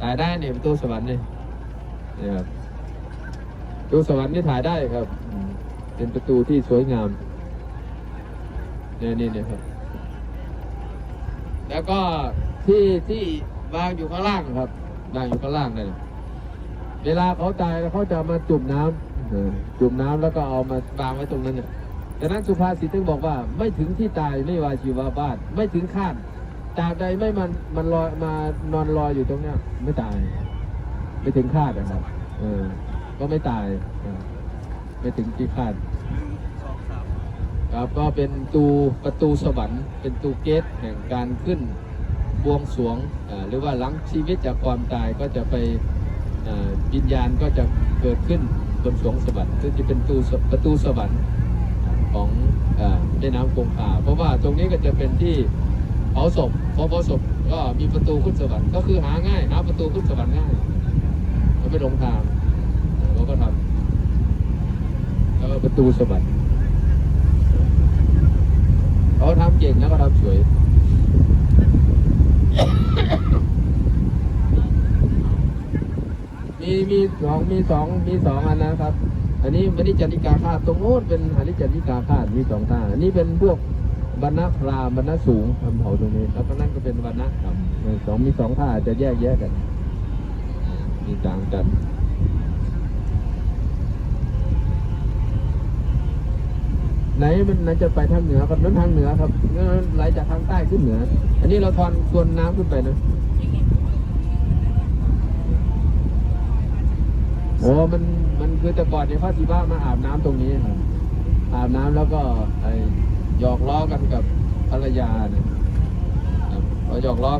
ถ่ายได้เนี่ยประตูสวรรค์นี่นี่ครับประตูสวรรค์นี่ถ่ายได้ครับ เป็นประตูที่สวยงามเนี่ยนี่เนี่ยครับ แล้วก็ที่ที่วางอยู่ข้างล่างครับวางอยู่ข้างล่างเลยเวลาเขาตายเขาจะมาจุ่มน้ำเออจุ่มน้ำแล้วก็เอามาวางไว้ตรงนั้นเนี่ยดังนั้นสุภาษิตถึงบอกว่า ไม่ถึงที่ตายไม่วาชีวาบ้าน ไม่ถึงคาด ตราบใดไม่มันมันลอยมานอนลอยอยู่ตรงเนี้ย ไม่ตาย ไม่ถึงคาดนะครับ เออ ก็ไม่ตายไม่ถึงที่คาดครับก็เป็นตูประตูสวรรค์ เป็นตูเกตแห่งการขึ้นบวงสรวงหรือว่าหลังชีวิตจากความตายก็จะไปวิญญาณก็จะเกิดขึ้นบนสวงสวรรค์ซึ่งจะเป็นตูประตูสวรรค์ของแม่น้ำคงคาเพราะว่าตรงนี้ก็จะเป็นที่ เผาศพพอเผาศพก็มีประตูขึ้นสวรรค์ก็คือหาง่ายหาประตูขึ้นสวรรค์ง่ายเขาไม่หลงทางเขาก็ทำแล้วก็ประตูสวรรค์เขาทำเก่งแล้วก็ทำสวยมีมีสองมีสองมีสองอันนะครับ อันนี้มณิจันติกาคาตตรงโน้นเป็นหานิจันติกาคาตมีสองท่าอันนี้เป็นพวก บรรณพรามบรรณสูงทำเผาตรงนี้ แล้วก็นั่นก็เป็นบรรณครับเออสองมีสองท่าจะแยกแยะกัน มีต่างกันไหนมันไหนจะไปทางเหนือครับนั้นทางเหนือครับไหลจากทางใต้ขึ้นเหนือ อันนี้เราทอนทวนน้ำขึ้นไปนะโอ้มันมันคือแต่ก่อนเนี่ยพระศิวะมาอาบน้ำตรงนี้ครับอาบน้ำแล้วก็ไอ หยอกล้อกันกับภรรยาเนี่ยครับพอหยอกล้อ